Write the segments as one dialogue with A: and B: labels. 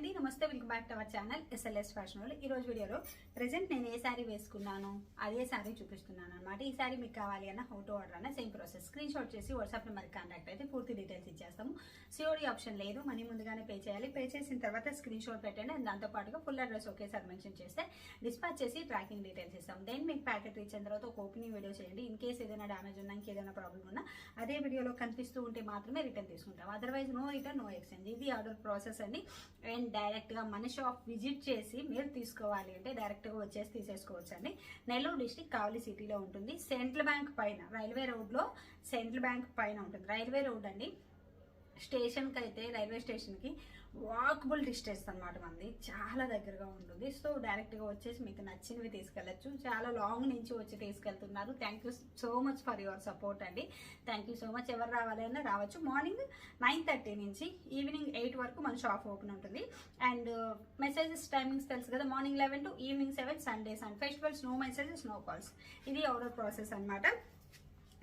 A: అండి. నమస్తే welcome back to our channel SLS fashion వాళ్ళు ఈ రోజు వీడియోలో ప్రజెంట్ నేను ఏ శారీ వేసుకున్నాను అదే శారీ చూపిస్తున్నాను అనమాట ఈ శారీ మీకు కావాలి అన్న హౌ టు ఆర్డర్ అన్న సేమ్ ప్రాసెస్ స్క్రీన్ షాట్ చేసి వాట్సాప్ నెంబర్కి కాంటాక్ట్ అయితే పూర్తి డీటెయిల్స్ ఇచ్చేస్తాము. సిఓడి ఆప్షన్ లేదు మనీ ముందుగానే పే చేయాలి. పే చేసిన తర్వాత స్క్రీన్ షాట్ పెట్టండి. అండ్ దాంతోపాటుగా ఫుల్ అడ్రస్ ఒకేసారి మెన్షన్ చేస్తే డిస్పాచ్ చేసి ట్రాకింగ్ డీటెయిల్స్ ఇస్తాం. దెన్ మీకు ప్యాకెట్ ఇచ్చిన తర్వాత ఒక ఓపెనింగ్ వీడియో చేయండి. ఇన్ కేస్ ఏదైనా డ్యామేజ్ ఉన్నా ఇంకేదైనా ప్రాబ్లం ఉన్నా అదే వీడియోలో కనిపిస్తూ ఉంటే మాత్రమే రిటర్న్ తీసుకుంటాం. Otherwise no return no exchange ఇది ఆర్డర్ ప్రాసెస్ అండి. అండ్ డైరెక్ట్గా మన షాప్ విజిట్ చేసి మీరు తీసుకోవాలి అంటే డైరెక్ట్గా వచ్చేసి తీసేసుకోవచ్చు అండి. నెల్లూరు డిస్టిక్ కావలి సిటీలో ఉంటుంది. సెంట్రల్ బ్యాంక్ పైన రైల్వే రోడ్లో సెంట్రల్ బ్యాంక్ పైన ఉంటుంది. రైల్వే రోడ్ అండి. స్టేషన్కి అయితే రైల్వే స్టేషన్కి వాకబుల్ డిస్టెన్స్ అనమాట మంది చాలా దగ్గరగా ఉంటుంది. సో డైరెక్ట్గా వచ్చేసి మీకు నచ్చినవి తీసుకెళ్ళచ్చు. చాలా లాంగ్ నుంచి వచ్చి తీసుకెళ్తున్నారు. Thank you so much for your support అండి. Thank you so much. ఎవరు రావాలైనా రావచ్చు. మార్నింగ్ నైన్ థర్టీ నుంచి ఈవినింగ్ ఎయిట్ వరకు మన షాప్ ఓపెన్ ఉంటుంది. అండ్ మెసేజెస్ టైమింగ్స్ తెలుసు కదా. Morning eleven to evening seven Sundays and festivals no messages no calls. ఇది ఆర్డర్ ప్రాసెస్ అనమాట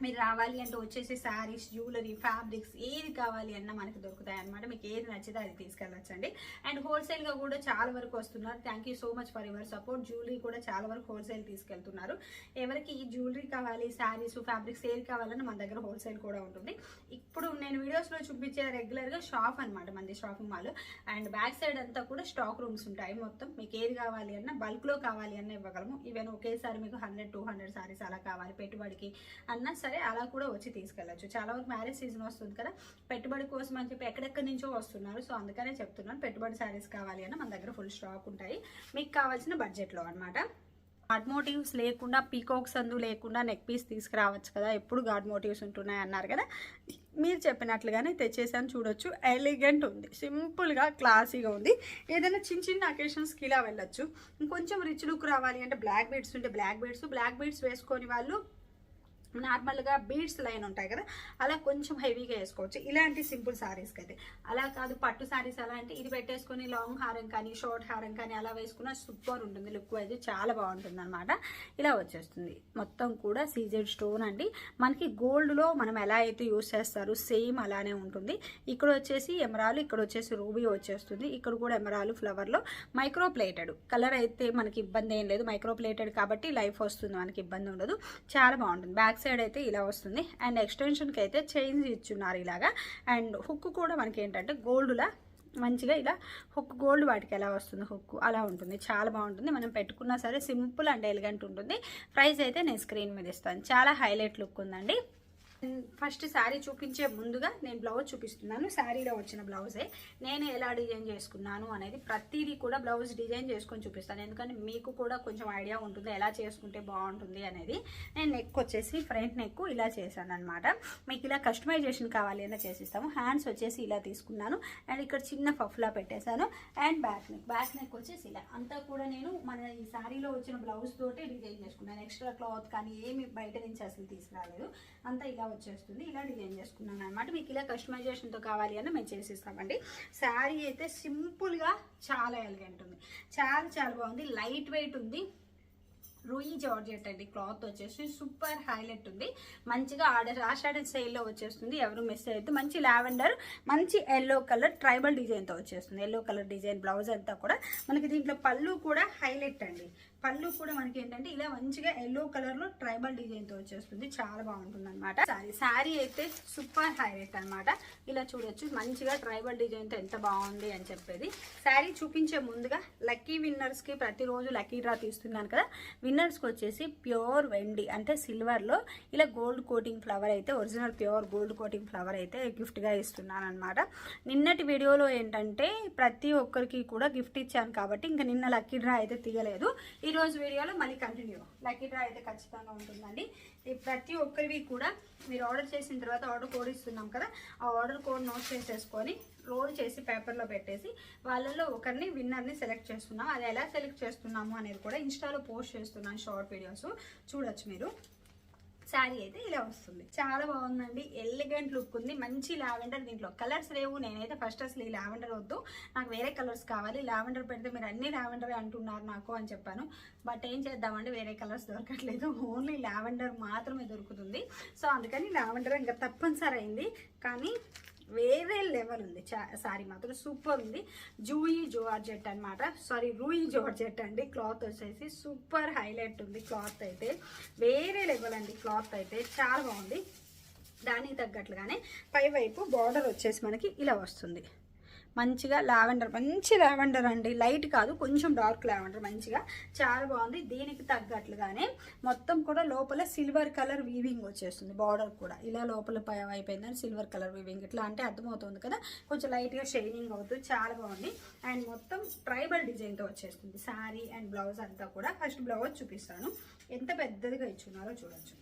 A: మీరు రావాలి అంటే వచ్చేసి శారీస్ జ్యువెలరీ ఫ్యాబ్రిక్స్ ఏది కావాలి అన్న మనకి దొరుకుతాయి అనమాట మీకు ఏది నచ్చితే అది తీసుకెళ్ళొచ్చండి. అండ్ హోల్సేల్గా కూడా చాలా వరకు వస్తున్నారు. Thank you so much for your support jewellery కూడా చాలా వరకు హోల్సేల్ తీసుకెళ్తున్నారు. ఎవరికి ఈ జ్యువెలరీ కావాలి శారీస్ ఫ్యాబ్రిక్స్ ఏది కావాలన్నా మన దగ్గర హోల్సేల్ కూడా ఉంటుంది. ఇప్పుడు నేను వీడియోస్లో చూపించే రెగ్యులర్గా షాప్ అనమాట మంది shopping mall and back side అంతా కూడా స్టాక్ రూమ్స్ ఉంటాయి. మొత్తం మీకు ఏది కావాలి అన్న బల్క్లో కావాలి అన్న ఇవ్వగలము. ఈవెన్ ఒకేసారి మీకు హండ్రెడ్ టూ హండ్రెడ్ సారీస్ అలా కావాలి. పెట్టుబడికి అన్న సరే అలా కూడా వచ్చి తీసుకెళ్ళచ్చు. చాలా వరకు మ్యారేజ్ సీజన్ వస్తుంది కదా. పెట్టుబడి కోసం అని చెప్పి ఎక్కడెక్కడి నుంచో వస్తున్నారు. సో అందుకనే చెప్తున్నాను. పెట్టుబడి శారీస్ కావాలి అని మన దగ్గర ఫుల్ స్టాక్ ఉంటాయి. మీకు కావాల్సిన బడ్జెట్లో అనమాట గాడ్ మోటివ్స్ లేకుండా పీకాక్స్ అందు లేకుండా నెక్ పీస్ తీసుకురావచ్చు కదా. ఎప్పుడు గాడ్ మోటివ్స్ ఉంటున్నాయి అన్నారు కదా. మీరు చెప్పినట్లుగానే తెచ్చేసాను. చూడొచ్చు. ఎలిగెంట్ ఉంది. సింపుల్గా క్లాసీగా ఉంది. ఏదైనా చిన్న చిన్న అకేషన్స్కి ఇలా వెళ్ళొచ్చు. ఇంకొంచెం రిచ్ లుక్ రావాలి అంటే బ్లాక్ బీడ్స్ ఉంటే బ్లాక్ బీడ్స్ బ్లాక్ బీడ్స్ వేసుకొని వాళ్ళు నార్మల్గా బీడ్స్ లైన్ ఉంటాయి కదా అలా కొంచెం హెవీగా వేసుకోవచ్చు. ఇలాంటి సింపుల్ శారీస్కి అయితే అలా కాదు పట్టు సారీస్ అలా అంటే ఇది పెట్టేసుకొని లాంగ్ హారం కానీ షార్ట్ హారం కానీ అలా వేసుకున్న సూపర్ ఉంటుంది. లుక్ అయితే చాలా బాగుంటుంది అనమాట ఇలా వచ్చేస్తుంది. మొత్తం కూడా సీజెడ్ స్టోన్ అండి. మనకి గోల్డ్లో మనం ఎలా అయితే యూస్ చేస్తారు సేమ్ అలానే ఉంటుంది. ఇక్కడ వచ్చేసి ఎమరాలు ఇక్కడ వచ్చేసి రూబీ వచ్చేస్తుంది. ఇక్కడ కూడా ఎమరాలు ఫ్లవర్లో మైక్రో ప్లేటెడ్ కలర్ అయితే మనకి ఇబ్బంది ఏం లేదు. మైక్రో ప్లేటెడ్ కాబట్టి లైఫ్ వస్తుంది మనకి ఇబ్బంది ఉండదు. చాలా బాగుంటుంది. బ్యాక్ సైడ్ అయితే ఇలా వస్తుంది. అండ్ ఎక్స్టెన్షన్కి అయితే చైన్స్ ఇచ్చున్నారు ఇలాగా. అండ్ హుక్ కూడా మనకి ఏంటంటే గోల్డ్లా మంచిగా ఇలా హుక్ గోల్డ్ వాటికి ఎలా వస్తుంది హుక్ అలా ఉంటుంది. చాలా బాగుంటుంది. మనం పెట్టుకున్నా సరే సింపుల్ అండ్ ఎలిగెంట్ ఉంటుంది. ప్రైస్ అయితే నేను స్క్రీన్ మీద ఇస్తాను. చాలా హైలైట్ లుక్ ఉందండి. ఫస్ట్ శారీ చూపించే ముందుగా నేను బ్లౌజ్ చూపిస్తున్నాను. శారీలో వచ్చిన బ్లౌజే. నేను ఎలా డిజైన్ చేసుకున్నాను అనేది ప్రతిదీ కూడా బ్లౌజ్ డిజైన్ చేసుకొని చూపిస్తాను. ఎందుకంటే మీకు కూడా కొంచెం ఐడియా ఉంటుంది ఎలా చేసుకుంటే బాగుంటుంది అనేది. నేను నెక్ వచ్చేసి ఫ్రంట్ నెక్ ఇలా చేశాను అనమాట మీకు ఇలా కస్టమైజేషన్ కావాలి అన్న చేసిస్తాము. హ్యాండ్స్ వచ్చేసి ఇలా తీసుకున్నాను. అండ్ ఇక్కడ చిన్న పఫ్లా పెట్టేశాను. And back neck back neck వచ్చేసి ఇలా. అంతా కూడా నేను మన ఈ శారీలో వచ్చిన బ్లౌజ్ తోటి డిజైన్ చేసుకున్నాను. ఎక్స్ట్రా క్లాత్ కానీ ఏమి బయట నుంచి అసలు తీసుకురాలేదు. అంతా ఇలా వచ్చేస్తుంది. ఇలా డిజైన్ చేసుకున్నాను అనమాట మీకు ఇలా కస్టమైజేషన్తో కావాలి అని మేము చేసిస్తామండి. శారీ అయితే సింపుల్గా చాలా ఎలిగెంట్ ఉంది. చాలా చాలా బాగుంది. లైట్ వెయిట్ ఉంది. రూయి జార్జెట్ అండి. క్లాత్ వచ్చేసి సూపర్ హైలైట్ ఉంది. మంచిగా ఆర్డర్ ఆషాఢ స్టైల్లో వచ్చేస్తుంది. ఎవరు మిస్ అయితే మంచి లావెండర్ మంచి ఎల్లో కలర్ ట్రైబల్ డిజైన్తో వచ్చేస్తుంది. ఎల్లో కలర్ డిజైన్ బ్లౌజ్ అంతా కూడా. మనకి దీంట్లో పళ్ళు కూడా హైలైట్ అండి. పళ్ళు కూడా మనకి ఏంటంటే ఇలా మంచిగా ఎల్లో కలర్లో ట్రైబల్ డిజైన్తో వచ్చేస్తుంది. చాలా బాగుంటుంది అనమాట సారీ సారీ అయితే సూపర్ హైలైట్ అనమాట ఇలా చూడొచ్చు. మంచిగా ట్రైబల్ డిజైన్తో ఎంత బాగుంది అని చెప్పేది. శారీ చూపించే ముందుగా లక్కీ విన్నర్స్కి ప్రతిరోజు లక్కీ డ్రా తీస్తున్నాను కదా. విన్నర్స్కి వచ్చేసి ప్యూర్ వెండి అంటే సిల్వర్లో ఇలా గోల్డ్ కోటింగ్ ఫ్లవర్ అయితే original pure gold coating flower అయితే గిఫ్ట్గా ఇస్తున్నాను అనమాట నిన్నటి వీడియోలో ఏంటంటే ప్రతి ఒక్కరికి కూడా గిఫ్ట్ ఇచ్చాను కాబట్టి ఇంకా నిన్న లక్కీ డ్రా అయితే తీయలేదు. ఈ రోజు వీడియోలో మళ్ళీ కంటిన్యూ లక్కీ డ్రా అయితే ఖచ్చితంగా ఉంటుందండి. ఈ ప్రతి ఒక్కరివి కూడా మీరు ఆర్డర్ చేసిన తర్వాత ఆర్డర్ కోడ్ ఇస్తున్నాం కదా ఆ ఆర్డర్ కోడ్ నోట్ చేసేసుకొని రోల్ చేసి పేపర్లో పెట్టేసి వాళ్ళల్లో ఒకరిని విన్నర్ని సెలెక్ట్ చేస్తున్నాం. అది ఎలా సెలెక్ట్ చేస్తున్నాము అనేది కూడా ఇన్స్టాలో పోస్ట్ చేస్తున్నాను షార్ట్ వీడియోస్ చూడొచ్చు మీరు. శారీ అయితే ఇలా వస్తుంది. చాలా బాగుందండి. ఎలిగెంట్ లుక్ ఉంది. మంచి లావెండర్ దీంట్లో. కలర్స్ లేవు. నేనైతే ఫస్ట్ అసలు ఈ లావెండర్ వద్దు. నాకు వేరే కలర్స్ కావాలి. లావెండర్ పెడితే మీరు అన్ని లావెండర్ అంటున్నారు నాకు అని చెప్పాను. బట్ ఏం చేద్దామండి? వేరే కలర్స్ దొరకట్లేదు. ఓన్లీ లావెండర్ మాత్రమే దొరుకుతుంది. సో అందుకని లావెండర్ ఇంకా తప్పనిసరి అయింది. కానీ వేరే లెవెల్ ఉంది. సారీ మాత్రం సూపర్ ఉంది. జూయి జోర్జెట్ అన్నమాట. సారీ రూయి జోర్జెట్ అండి. క్లాత్ వచ్చేసి సూపర్ హైలైట్ ఉంది క్లాత్ అయితే. వేరే లెవెల్ అండి క్లాత్ అయితే. చాలా బాగుంది. దానికి తగ్గట్లుగానే పై వైపు బార్డర్ వచ్చేసి మనకి ఇలా వస్తుంది. మంచిగా లావెండర్ మంచి లావెండర్ అండి. లైట్ కాదు కొంచెం డార్క్ లావెండర్ మంచిగా. చాలా బాగుంది. దీనికి తగ్గట్లుగానే మొత్తం కూడా లోపల సిల్వర్ కలర్ వీవింగ్ వచ్చేస్తుంది. బార్డర్ కూడా. ఇలా లోపల పై అయిపోయిందని సిల్వర్ కలర్ వీవింగ్. ఇట్లా అంటే అర్థమవుతుంది కదా. కొంచెం లైట్గా షైనింగ్ అవుతుంది చాలా బాగుంది. అండ్ మొత్తం ట్రైబల్ డిజైన్తో వచ్చేస్తుంది. శారీ అండ్ బ్లౌజ్ అంతా కూడా. ఫస్ట్ బ్లౌజ్ చూపిస్తాను. ఎంత పెద్దదిగా ఇచ్చున్నారో చూడొచ్చు.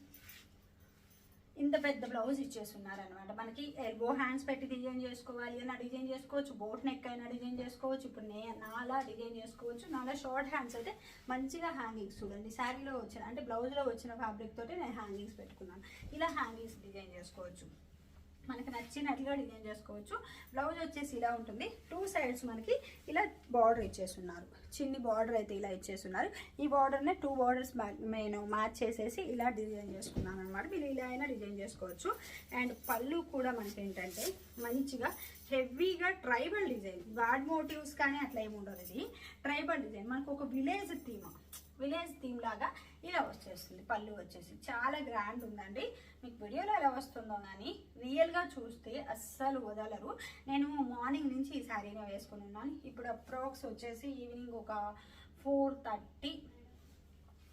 A: ఇంత పెద్ద బ్లౌజ్ ఇచ్చేస్తున్నారు అనమాట మనకి ఎల్బో హ్యాండ్స్ పెట్టి డిజైన్ చేసుకోవాలి అని డిజైన్ చేసుకోవచ్చు. బోట్ నెక్ అయినా డిజైన్ చేసుకోవచ్చు. ఇప్పుడు నే నాలా డిజైన్ చేసుకోవచ్చు. నాలా షార్ట్ హ్యాండ్స్ అయితే మంచిగా హ్యాంగింగ్స్ చూడండి. శారీలో వచ్చిన అంటే బ్లౌజ్లో వచ్చిన ఫ్యాబ్రిక్ తోటి నేను హ్యాంగింగ్స్ పెట్టుకున్నాను. ఇలా హ్యాంగింగ్స్ డిజైన్ చేసుకోవచ్చు. మనకి నచ్చినట్లుగా డిజైన్ చేసుకోవచ్చు. బ్లౌజ్ వచ్చేసి ఇలా ఉంటుంది. టూ సైడ్స్ మనకి ఇలా బార్డర్ ఇచ్చేస్తున్నారు. చిన్ని బార్డర్ అయితే ఇలా ఇచ్చేస్తున్నారు. ఈ బార్డర్నే టూ బార్డర్స్ నేను మ్యాచ్ చేసేసి ఇలా డిజైన్ చేసుకున్నాను అనమాట మీరు ఇలా అయినా డిజైన్ చేసుకోవచ్చు. అండ్ పళ్ళు కూడా మనకి ఏంటంటే మంచిగా హెవీగా ట్రైబల్ డిజైన్ గాడ్ మోటివ్స్ కానీ అట్లా ఏమి ఉండదు ఇది. ట్రైబల్ డిజైన్ మనకు ఒక విలేజ్ థీమ్ విలేజ్ థీమ్ లాగా ఇలా వచ్చేస్తుంది పళ్ళు వచ్చేసి. చాలా గ్రాండ్ ఉందండి. మీకు వీడియోలో ఎలా వస్తుందో కానీ రియల్గా చూస్తే అస్సలు వదలరు. నేను మార్నింగ్ నుంచి ఈ శారీనే వేసుకుని ఉన్నాను. ఇప్పుడు అప్రాక్స్ వచ్చేసి ఈవినింగ్ ఒక ఫోర్ థర్టీ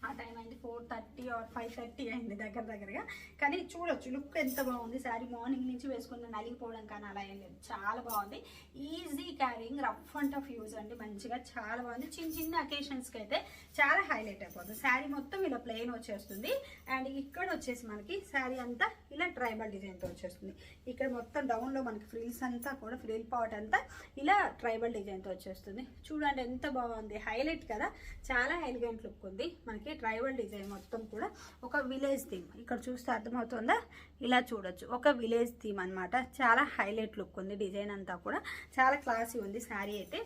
A: ఆ టైం అయింది four thirty or five thirty అయింది దగ్గర దగ్గరగా. కానీ చూడొచ్చు లుక్ ఎంత బాగుంది. శారీ మార్నింగ్ నుంచి వేసుకున్న నలిగిపోవడం కానీ అలా ఏం లేదు. చాలా బాగుంది. Easy carrying rough and tough use అండి. మంచిగా చాలా బాగుంది. చిన్న చిన్న అకేషన్స్కి అయితే చాలా హైలైట్ అయిపోతుంది. శారీ మొత్తం ఇలా ప్లెయిన్ వచ్చేస్తుంది. అండ్ ఇక్కడ వచ్చేసి మనకి శారీ అంతా ఇలా ట్రైబల్ డిజైన్తో వచ్చేస్తుంది. ఇక్కడ మొత్తం డౌన్లో మనకి ఫ్రిల్స్ అంతా కూడా ఫ్రిల్ పాట్ అంతా ఇలా ట్రైబల్ డిజైన్తో వచ్చేస్తుంది. చూడండి ఎంత బాగుంది. హైలైట్ కదా. చాలా ఎలిగెంట్ లుక్ ఉంది. మనకి ట్రైబల్ డిజైన్ మొత్తం కూడా ఒక విలేజ్ థీమ్. ఇక్కడ చూస్తే అర్థమవుతుందా? ఇలా చూడొచ్చు. ఒక విలేజ్ థీమ్ అనమాట చాలా హైలైట్ లుక్ ఉంది డిజైన్ అంతా కూడా. చాలా క్లాసీ ఉంది శారీ అయితే.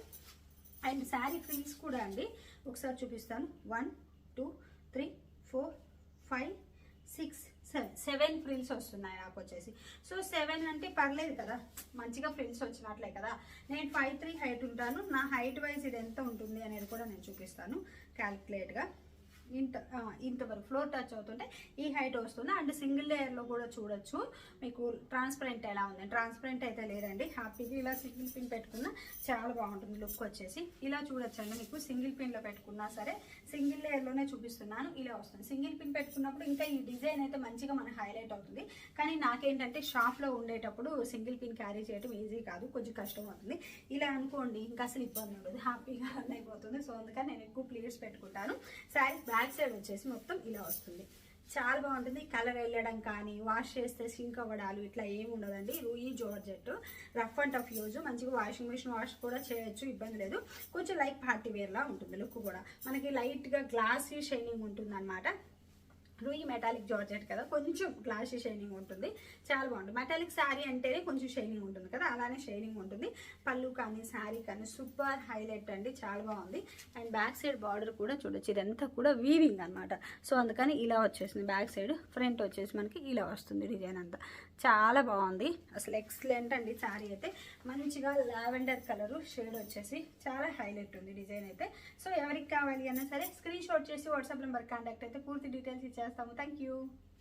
A: అండ్ శారీ ఫ్రిల్స్ కూడా అండి. ఒకసారి చూపిస్తాను. One two three four five six seven. Seven frills వస్తున్నాయి నాకు వచ్చేసి. సో సెవెన్ అంటే పర్లేదు కదా. మంచిగా ఫ్రిల్స్ వచ్చినట్లే కదా. నేను ఫైవ్ త్రీ హైట్ ఉంటాను. నా హైట్ వైజ్ ఇది ఎంత ఉంటుంది అనేది కూడా నేను చూపిస్తాను క్యాలిక్యులేట్గా ఇంత ఇంతవరకు ఫ్లోర్ టచ్ అవుతుంటే ఈ హైట్ వస్తుంది. అండ్ సింగిల్ లేయర్లో కూడా చూడొచ్చు. మీకు ట్రాన్స్పరెంట్ ఎలా ఉంది? ట్రాన్స్పరెంట్ అయితే లేదండి. హ్యాపీగా ఇలా సింగిల్ పిన్ పెట్టుకున్నా చాలా బాగుంటుంది లుక్ వచ్చేసి. ఇలా చూడొచ్చండి మీకు. సింగిల్ పిన్లో పెట్టుకున్నా సరే సింగిల్ లేయర్లోనే చూపిస్తున్నాను. ఇలా వస్తుంది. సింగిల్ పిన్ పెట్టుకున్నప్పుడు ఇంకా ఈ డిజైన్ అయితే మంచిగా మనకు హైలైట్ అవుతుంది. కానీ నాకేంటంటే షాప్లో ఉండేటప్పుడు సింగిల్ పిన్ క్యారీ చేయడం ఈజీ కాదు. కొంచెం కష్టం అవుతుంది. ఇలా అనుకోండి ఇంకా అసలు ఇబ్బంది ఉండదు. హ్యాపీగా రన్ అయిపోతుంది. సో అందుకని నేను ఎక్కువ ప్లేట్స్ పెట్టుకుంటాను. శారీస్ బ్యాక్ సైడ్ వచ్చేసి మొత్తం ఇలా వస్తుంది. చాలా బాగుంటుంది. కలర్ వెళ్ళడం కానీ వాష్ చేస్తే సింక్ అవ్వడాలు ఇట్లా ఏమి ఉండదండి. Rui georgette. Rough and tough use. మంచిగా వాషింగ్ మిషన్ వాష్ కూడా చేయొచ్చు. ఇబ్బంది లేదు. కొంచెం లైక్ పార్టీ వేర్లా ఉంటుంది లుక్ కూడా. మనకి లైట్గా గ్లాసీ షైనింగ్ ఉంటుంది అనమాట రూయి మెటాలిక్ జార్జెట్ కదా కొంచెం గ్లాసీ షైనింగ్ ఉంటుంది. చాలా బాగుంటుంది. మెటాలిక్ శారీ అంటేనే కొంచెం షైనింగ్ ఉంటుంది కదా అలానే షైనింగ్ ఉంటుంది. పళ్ళు కానీ శారీ కానీ సూపర్ హైలైట్ అండి చాలా బాగుంది. అండ్ బ్యాక్ సైడ్ బార్డర్ కూడా చూడొచ్చు ఇదంతా కూడా వీవింగ్ అనమాట సో అందుకని ఇలా వచ్చేసింది. బ్యాక్ సైడ్ ఫ్రంట్ వచ్చేసి మనకి ఇలా వస్తుంది డిజైన్ అంతా. చాలా బాగుంది. అసలు ఎక్సలెంట్ అండి శారీ అయితే. మంచిగా లావెండర్ కలరు షేడ్ వచ్చేసి చాలా హైలైట్ ఉంది డిజైన్ అయితే. సో ఎవరికి కావాలి అన్నా సరే స్క్రీన్ షాట్ చేసి వాట్సాప్ నెంబర్ కాంటాక్ట్ అయితే పూర్తి డీటెయిల్స్ ఇచ్చారు. ఇచ్చేస్తాము థ్యాంక్ యూ